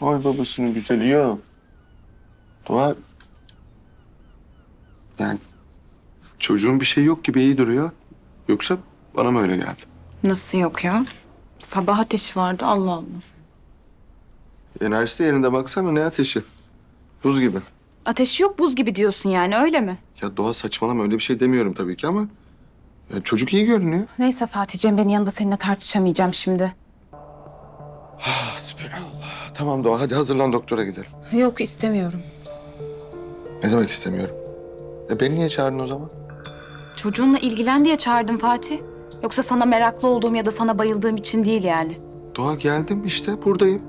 Ay babasının güzeli yok. Doğa... Yani çocuğun bir şey yok gibi iyi duruyor. Yoksa bana mı öyle geldi? Nasıl yok ya? Sabah ateşi vardı Allah Allah. Enerjisi de yerinde baksana ne ateşi. Buz gibi. Ateşi yok buz gibi diyorsun yani öyle mi? Ya Doğa saçmalama öyle bir şey demiyorum tabii ki ama... Ya çocuk iyi görünüyor. Neyse Fatih Cemre'nin yanında seninle tartışamayacağım şimdi. Tamam Doğa hadi hazırlan doktora gidelim. Yok istemiyorum. Ne demek istemiyorum? E beni niye çağırdın o zaman? Çocuğunla ilgilen diye çağırdım Fatih. Yoksa sana meraklı olduğum ya da sana bayıldığım için değil yani. Doğa geldim işte buradayım.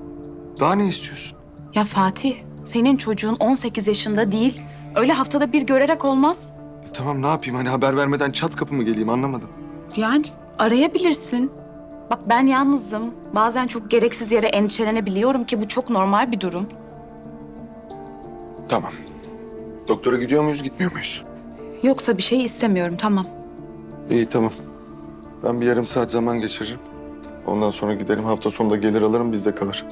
Daha ne istiyorsun? Ya Fatih, senin çocuğun 18 yaşında değil. Öyle haftada bir görerek olmaz. E tamam ne yapayım hani haber vermeden çat kapı mı geleyim anlamadım. Yani arayabilirsin. Bak ben yalnızım. Bazen çok gereksiz yere endişelenebiliyorum ki bu çok normal bir durum. Tamam. Doktora gidiyor muyuz gitmiyor muyuz? Yoksa bir şey istemiyorum tamam. İyi tamam. Ben bir yarım saat zaman geçiririm. Ondan sonra giderim hafta sonunda gelir alırım bizde kalır.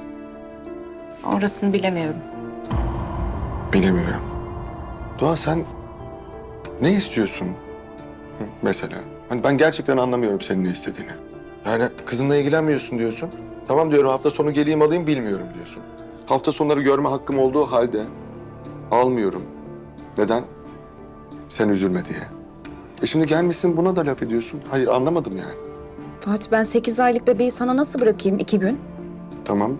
Orasını bilemiyorum. Bilemiyorum. Doğa sen ne istiyorsun Hı, mesela? Hani ben gerçekten anlamıyorum senin ne istediğini. Yani kızınla ilgilenmiyorsun diyorsun. Tamam diyorum hafta sonu geleyim alayım bilmiyorum diyorsun. Hafta sonları görme hakkım olduğu halde almıyorum. Neden? Sen üzülme diye. E şimdi gelmişsin buna da laf ediyorsun. Hayır anlamadım yani. Fatih ben 8 aylık bebeği sana nasıl bırakayım iki gün? Tamam.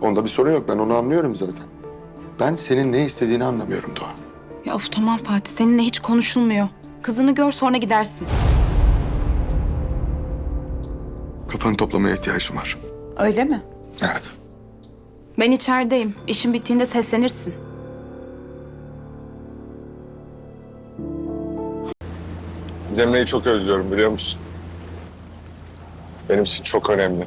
Onda bir sorun yok. Ben onu anlıyorum zaten. Ben senin ne istediğini anlamıyorum Doğa. Ya of tamam Fatih seninle hiç konuşulmuyor. Kızını gör sonra gidersin. Kafanı toplamaya ihtiyacım var. Öyle mi? Evet. Ben içerideyim. İşin bittiğinde seslenirsin. Cemre'yi çok özlüyorum biliyor musun? Benim için çok önemli.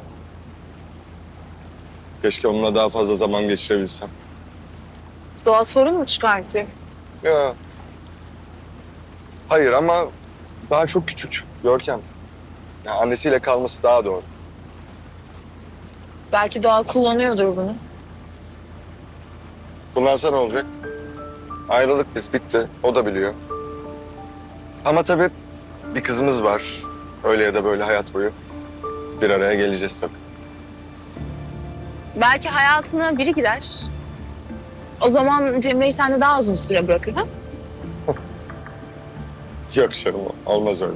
Keşke onunla daha fazla zaman geçirebilsem. Doğa sorun mu çıkartıyor? Ya. Hayır ama daha çok küçük. Görkem. Ya annesiyle kalması daha doğru. Belki Doğa kullanıyordur bunu. Kullansa ne olacak? Ayrılık biz bitti. O da biliyor. Ama tabii bir kızımız var. Öyle ya da böyle hayat boyu. Bir araya geleceğiz tabii. Belki hayatına biri girer. O zaman Cemre'yi sende daha uzun süre bırakır ha? Yok canım olmaz öyle.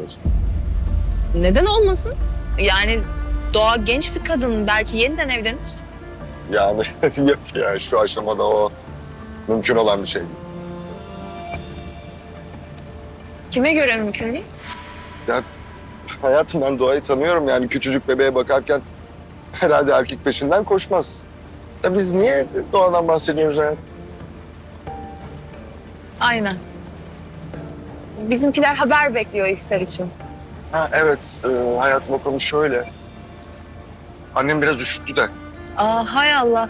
Neden olmasın? Yani Doğa genç bir kadın. Belki yeniden evlenir. Yani yok ya şu aşamada o mümkün olan bir şey değil. Kime göre mümkün değil? Hayatım ben Doğa'yı tanıyorum yani küçücük bebeğe bakarken herhalde erkek peşinden koşmaz. Ya biz niye Doğa'dan bahsediyoruz hayat? Aynen. Bizimkiler haber bekliyor iftar için. Ha evet e, hayatım o konu şöyle. Annem biraz üşüttü de. Aa hay Allah.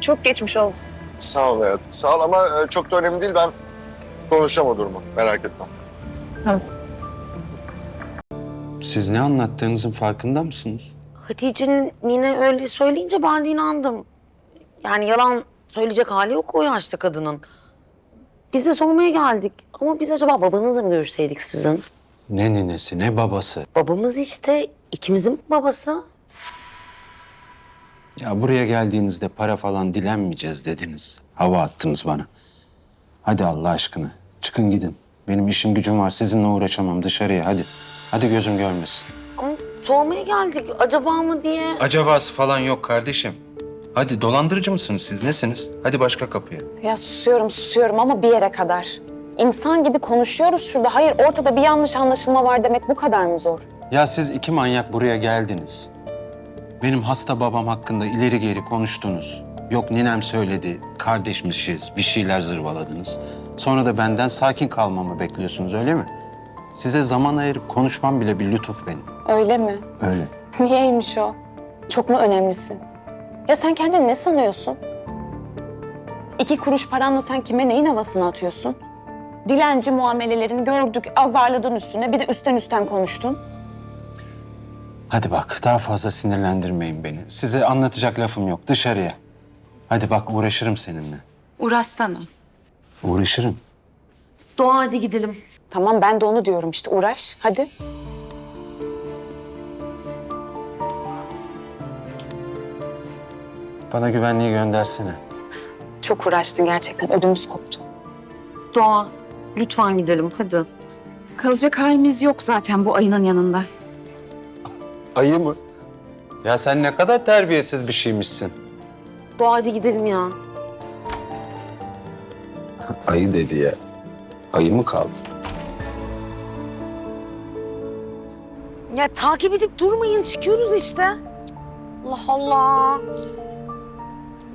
Çok geçmiş olsun. Sağ ol hayatım sağ ol ama e, çok da önemli değil ben konuşacağım o durumu merak etme. Siz ne anlattığınızın farkında mısınız? Hatice'nin yine öyle söyleyince ben de inandım. Yani yalan söyleyecek hali yok o yaşta kadının. Biz de sormaya geldik. Ama biz acaba babanızla mı görüşseydik sizin? Ne ninesi ne babası. Babamız işte ikimizin babası. Ya buraya geldiğinizde para falan dilenmeyeceğiz dediniz. Hava attınız bana. Hadi Allah aşkına çıkın gidin. Benim işim gücüm var sizinle uğraşamam dışarıya hadi. Hadi gözüm görmesin. Ama sormaya geldik acaba mı diye. Acabası falan yok kardeşim. Hadi dolandırıcı mısınız siz nesiniz? Hadi başka kapıya. Ya susuyorum susuyorum ama bir yere kadar. İnsan gibi konuşuyoruz şurada. Hayır ortada bir yanlış anlaşılma var demek bu kadar mı zor? Ya siz iki manyak buraya geldiniz. Benim hasta babam hakkında ileri geri konuştunuz. Yok ninem söyledi, kardeşmişiz, bir şeyler zırvaladınız. Sonra da benden sakin kalmamı bekliyorsunuz öyle mi? Size zaman ayırıp konuşmam bile bir lütuf benim. Öyle mi? Öyle. Niyeymiş o? Çok mu önemlisin? Ya sen kendini ne sanıyorsun? İki kuruş paranla sen kime neyin havasını atıyorsun? Dilenci muamelelerini gördük, azarladın üstüne. Bir de üstten üstten konuştun. Hadi bak daha fazla sinirlendirmeyin beni. Size anlatacak lafım yok dışarıya. Hadi bak uğraşırım seninle. Uğraşsana. Uğraşırım. Doğa hadi gidelim. Tamam ben de onu diyorum işte uğraş hadi. Bana güvenliği göndersene. Çok uğraştın gerçekten ödümüz koptu. Doğa lütfen gidelim hadi. Kalacak halimiz yok zaten bu ayının yanında. Ayı mı? Ya sen ne kadar terbiyesiz bir şeymişsin. Doğa hadi gidelim ya. Ayı dedi ya. Ayı mı kaldı? Ya takip edip durmayın çıkıyoruz işte. Allah Allah.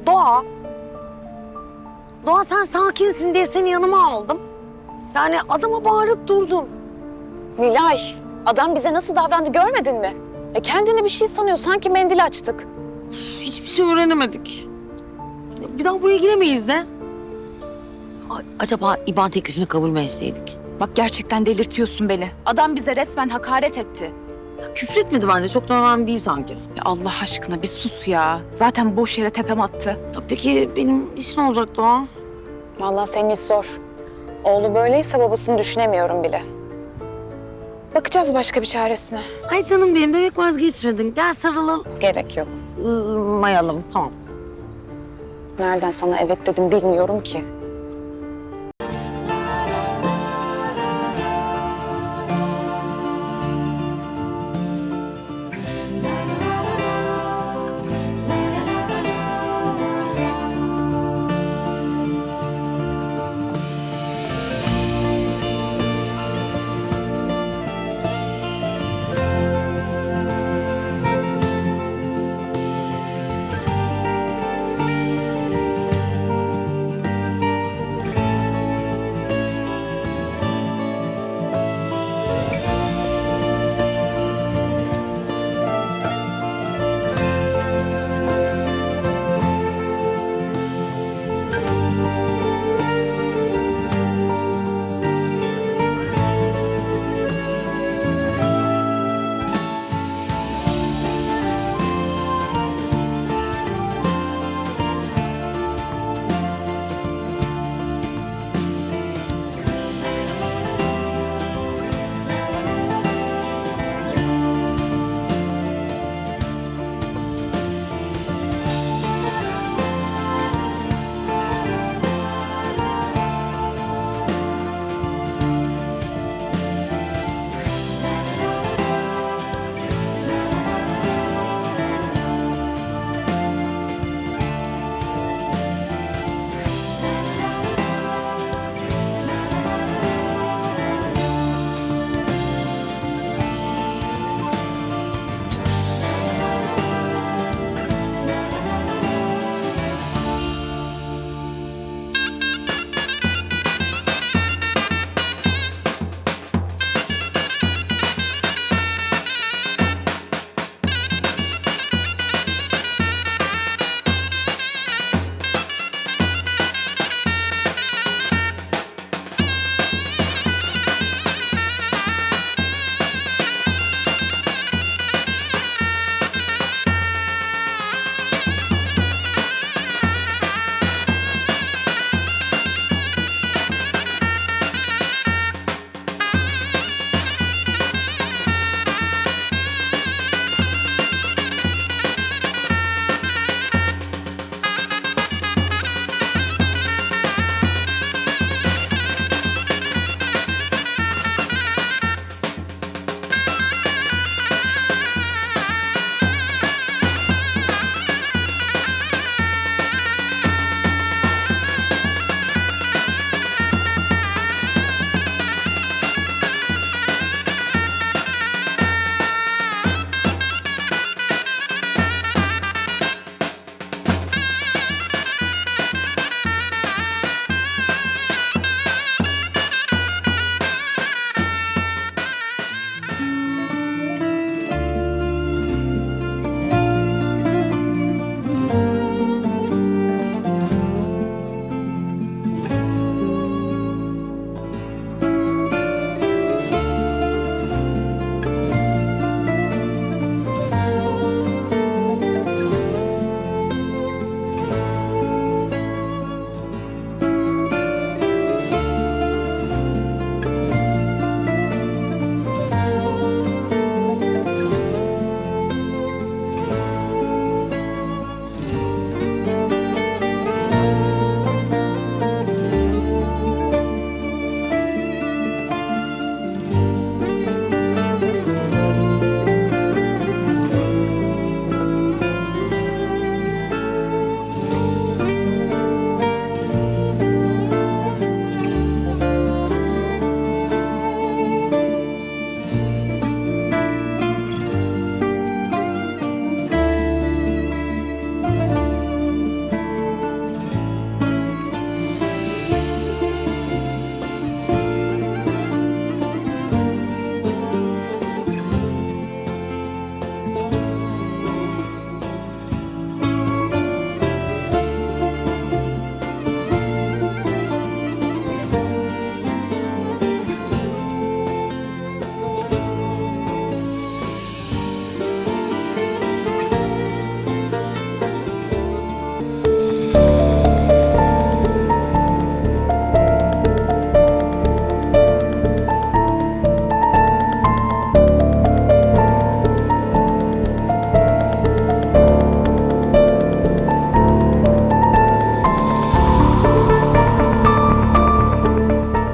Doğa. Doğa sen sakinsin diye seni yanıma aldım. Yani adama bağırıp durdun. Nilay adam bize nasıl davrandı görmedin mi? E kendini bir şey sanıyor sanki mendil açtık. Üf, Hiçbir şey öğrenemedik. Bir daha buraya giremeyiz de. A- acaba İban teklifini kabul mü etseydik? Bak gerçekten delirtiyorsun beni. Adam bize resmen hakaret etti. Ya Küfretmedi bence çok da önemli değil sanki. Ya Allah aşkına bir sus ya. Zaten boş yere tepem attı. Ya peki benim iş ne olacak Doğa? Vallahi senin iş zor. Oğlu böyleyse babasını düşünemiyorum bile. Bakacağız başka bir çaresine. Ay canım benim demek vazgeçmedin. Gel sarılalım. Gerek yok. Iı, mayalım tamam. Nereden sana evet dedim bilmiyorum ki.